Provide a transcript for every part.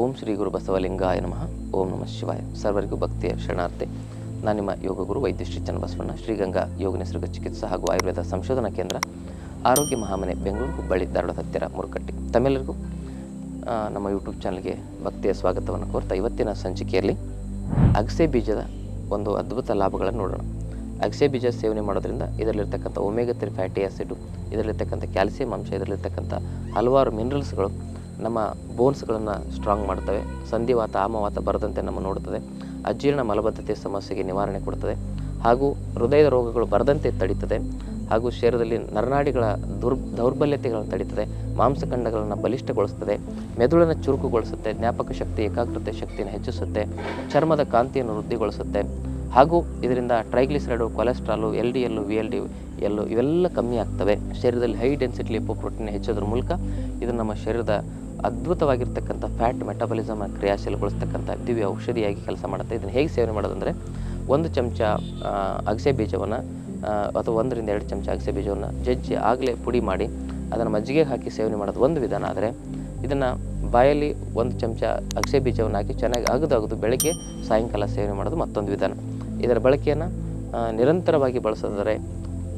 ಓಂ ಶ್ರೀ ಗುರು ಬಸವಲಿಂಗಾಯ ನಮಃ. ಓಂ ನಮಃ ಶಿವಾಯ. ಸರ್ವರಿಗೂ ಭಕ್ತಿಯ ಶರಣಾರ್ಥಿ. ನಾನು ನಿಮ್ಮ ಯೋಗ ಗುರು ವೈದ್ಯ ಶ್ರೀ ಚನ್ನಬಸವಣ್ಣ, ಶ್ರೀಗಂಗಾ ಯೋಗ ನಿಸರ್ಗ ಚಿಕಿತ್ಸಾ ಹಾಗೂ ಆಯುರ್ವೇದ ಸಂಶೋಧನಾ ಕೇಂದ್ರ, ಆರೋಗ್ಯ ಮಹಾಮನೆ, ಬೆಂಗಳೂರು, ಹುಬ್ಬಳ್ಳಿ ಧಾರವಾಡ ಹತ್ತಿರ ಮುರುಕಟ್ಟಿ. ತಮ್ಮೆಲ್ಲರಿಗೂ ನಮ್ಮ ಯೂಟ್ಯೂಬ್ ಚಾನಲ್ಗೆ ಭಕ್ತಿಯ ಸ್ವಾಗತವನ್ನು ಕೋರ್ತಾ ಇವತ್ತಿನ ಸಂಚಿಕೆಯಲ್ಲಿ ಅಗಸೆ ಬೀಜದ ಒಂದು ಅದ್ಭುತ ಲಾಭಗಳನ್ನು ನೋಡೋಣ. ಅಗಸೆ ಬೀಜ ಸೇವನೆ ಮಾಡೋದ್ರಿಂದ ಇದರಲ್ಲಿರ್ತಕ್ಕಂಥ ಒಮೆಗಾ ಫ್ಯಾಟಿ ಆ್ಯಸಿಡು ಇದರಲ್ಲಿರ್ತಕ್ಕಂಥ ಕ್ಯಾಲ್ಸಿಯಂ ಅಂಶ, ಇದರಲ್ಲಿರ್ತಕ್ಕಂಥ ಹಲವಾರು ಮಿನರಲ್ಸ್ಗಳು ನಮ್ಮ ಬೋನ್ಸ್ಗಳನ್ನು ಸ್ಟ್ರಾಂಗ್ ಮಾಡ್ತವೆ. ಸಂಧಿವಾತ ಆಮವಾತ ಬರದಂತೆ ನಮ್ಮ ನೋಡುತ್ತದೆ. ಅಜೀರ್ಣ ಮಲಬದ್ಧತೆ ಸಮಸ್ಯೆಗೆ ನಿವಾರಣೆ ಕೊಡುತ್ತದೆ. ಹಾಗೂ ಹೃದಯದ ರೋಗಗಳು ಬರದಂತೆ ತಡೀತದೆ. ಹಾಗೂ ಶರೀರದಲ್ಲಿ ನರನಾಡಿಗಳ ದುರ್ ದೌರ್ಬಲ್ಯತೆಗಳನ್ನು ತಡೀತದೆ. ಮಾಂಸಖಂಡಗಳನ್ನು ಬಲಿಷ್ಠಗೊಳಿಸ್ತದೆ. ಮೆದುಳನ್ನು ಚುರುಕುಗೊಳಿಸುತ್ತೆ. ಜ್ಞಾಪಕ ಶಕ್ತಿ, ಏಕಾಗ್ರತೆ ಶಕ್ತಿಯನ್ನು ಹೆಚ್ಚಿಸುತ್ತೆ. ಚರ್ಮದ ಕಾಂತಿಯನ್ನು ವೃದ್ಧಿಗೊಳಿಸುತ್ತೆ. ಹಾಗೂ ಇದರಿಂದ triglyceride, cholesterol, L D L V L D L ಇವೆಲ್ಲ ಕಮ್ಮಿ ಆಗ್ತವೆ. ಶರೀರದಲ್ಲಿ ಹೈ ಡೆನ್ಸಿಟಿ, ಲಿಪೋಪ್ರೋಟೀನ್ ಹೆಚ್ಚೋದ್ರ ಮೂಲಕ ಇದು ನಮ್ಮ ಶರೀರದ ಅದ್ಭುತವಾಗಿರ್ತಕ್ಕಂಥ ಫ್ಯಾಟ್ ಮೆಟಬಲಿಸಮ್ ಕ್ರಿಯಾಶೀಲಗೊಳಿಸ್ತಕ್ಕಂಥ ದಿವ್ಯ ಔಷಧಿಯಾಗಿ ಕೆಲಸ ಮಾಡುತ್ತೆ. ಇದನ್ನು ಹೇಗೆ ಸೇವನೆ ಮಾಡೋದಂದರೆ, ಒಂದು ಚಮಚ ಅಗಸೆ ಬೀಜವನ್ನು ಅಥವಾ ಒಂದರಿಂದ ಎರಡು ಚಮಚ ಅಗಸೆ ಬೀಜವನ್ನು ಜಜ್ಜಿ ಆಗಲೇ ಪುಡಿ ಮಾಡಿ ಅದನ್ನು ಮಜ್ಜಿಗೆ ಹಾಕಿ ಸೇವನೆ ಮಾಡೋದು ಒಂದು ವಿಧಾನ. ಆದರೆ ಇದನ್ನು ಬಾಯಲ್ಲಿ ಒಂದು ಚಮಚ ಅಗಸೆ ಬೀಜವನ್ನು ಹಾಕಿ ಚೆನ್ನಾಗಿ ಅಗದು ಅಗದು ಬೆಳಗ್ಗೆ ಸಾಯಂಕಾಲ ಸೇವನೆ ಮಾಡೋದು ಮತ್ತೊಂದು ವಿಧಾನ. ಇದರ ಬಳಕೆಯನ್ನು ನಿರಂತರವಾಗಿ ಬಳಸೋದಾದರೆ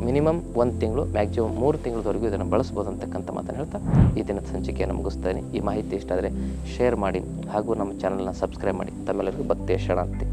ಮಿನಿಮಮ್ ಒಂದು ತಿಂಗಳು, ಮ್ಯಾಕ್ಸಿಮಮ್ ಮೂರು ತಿಂಗಳವರೆಗೂ ಇದನ್ನು ಬಳಸ್ಬೋದು ಅಂತಕ್ಕಂಥ ಮಾತನ್ನು ಹೇಳ್ತಾ ಈ ದಿನದ ಸಂಚಿಕೆಯನ್ನು ಮುಗಿಸ್ತೇನೆ. ಈ ಮಾಹಿತಿ ಇಷ್ಟ ಆದರೆ ಶೇರ್ ಮಾಡಿ ಹಾಗೂ ನಮ್ಮ ಚಾನಲ್ನ ಸಬ್ಸ್ಕ್ರೈಬ್ ಮಾಡಿ. ತಮ್ಮೆಲ್ಲರಿಗೂ ಭಕ್ತಿಯ ಶರಣಾರ್ಥಿ.